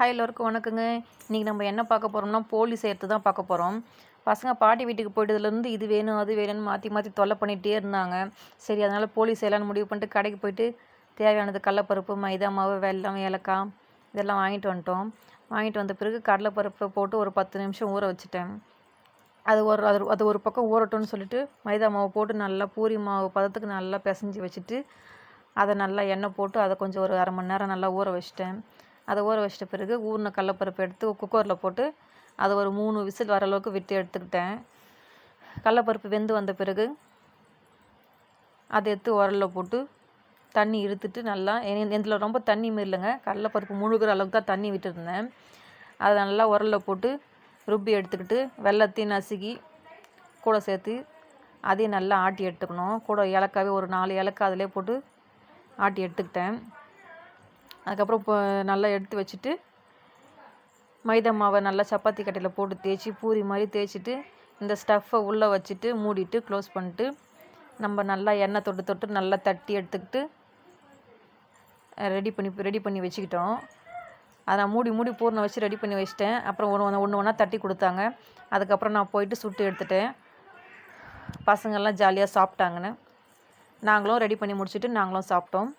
Hi எல்லோருக்கும் வணக்கங்க இன்றைக்கி நம்ம என்ன பார்க்க போகிறோம்னா போலி சேர்த்து தான் பார்க்க போகிறோம் பசங்க பாட்டி வீட்டுக்கு போயிட்டதுலேருந்து இது வேணும் அது வேணும்னு மாற்றி மாற்றி தொல்லை பண்ணிகிட்டே இருந்தாங்க. சரி அதனால் போலி செய்யலான்னு முடிவு பண்ணிட்டு கடைக்கு போயிட்டு தேவையானது கடலப்பருப்பு மைதா மாவு வெல்லம் ஏலக்காய் இதெல்லாம் வாங்கிட்டு வந்துட்டோம். வாங்கிட்டு வந்த பிறகு கடலைப்பருப்பை போட்டு ஒரு பத்து நிமிஷம் ஊற வச்சுட்டேன். அது ஒரு அது அது ஒரு பக்கம் ஊறட்டும்னு சொல்லிட்டு மைதா மாவு போட்டு நல்லா பூரி மாவு பதத்துக்கு நல்லா பிசைஞ்சு வச்சுட்டு அதை நல்லா எண்ணெய் போட்டு அதை கொஞ்சம் ஒரு அரை மணி நேரம் நல்லா ஊற வச்சிட்டேன். அதை ஊற வச்சிட்ட பிறகு ஊறின கடலப்பருப்பு எடுத்து குக்கரில் போட்டு அதை ஒரு மூணு விசில் வர அளவுக்கு விட்டு எடுத்துக்கிட்டேன். கடலப்பருப்பு வெந்து வந்த பிறகு அதை எடுத்து உரலில் போட்டு தண்ணி இழுத்துட்டு நல்லா இதில் ரொம்ப தண்ணி மீறலைங்க கடலப்பருப்பு முழுகிற அளவுக்கு தான் தண்ணி விட்டுருந்தேன். அதை நல்லா உரலில் போட்டு ருப்பி எடுத்துக்கிட்டு வெள்ளத்தையும் நசுக்கி கூட சேர்த்து அதையும் நல்லா ஆட்டி எடுத்துக்கணும். கூட ஏலக்காவே ஒரு நாலு ஏலக்காய் அதிலே போட்டு ஆட்டி எடுத்துக்கிட்டேன். அதுக்கப்புறம் இப்போ நல்லா எடுத்து வச்சுட்டு மைதா மாவை நல்லா சப்பாத்தி கட்டையில் போட்டு தேய்ச்சி பூரி மாதிரி தேய்ச்சிட்டு இந்த ஸ்டஃப்பை உள்ளே வச்சுட்டு மூடிட்டு க்ளோஸ் பண்ணிட்டு நம்ம நல்லா எண்ணெய் தொட்டு தொட்டு நல்லா தட்டி எடுத்துக்கிட்டு ரெடி பண்ணி ரெடி பண்ணி வச்சுக்கிட்டோம். அதை நான் மூடி மூடி பூர்ணம் வச்சு ரெடி பண்ணி வச்சிட்டேன். அப்புறம் ஒன்று ஒன்று ஒன்றா தட்டி கொடுத்தாங்க. அதுக்கப்புறம் நான் போயிட்டு சுட்டு எடுத்துட்டேன். பசங்கள்லாம் ஜாலியாக சாப்பிட்டாங்கன்னு. நாங்களும் ரெடி பண்ணி முடிச்சுட்டு நாங்களும் சாப்பிட்டோம்.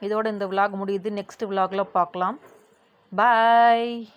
இதோட இந்த விலாக் முடியுது. நெக்ஸ்ட் விலாகில் பார்க்கலாம் பாய்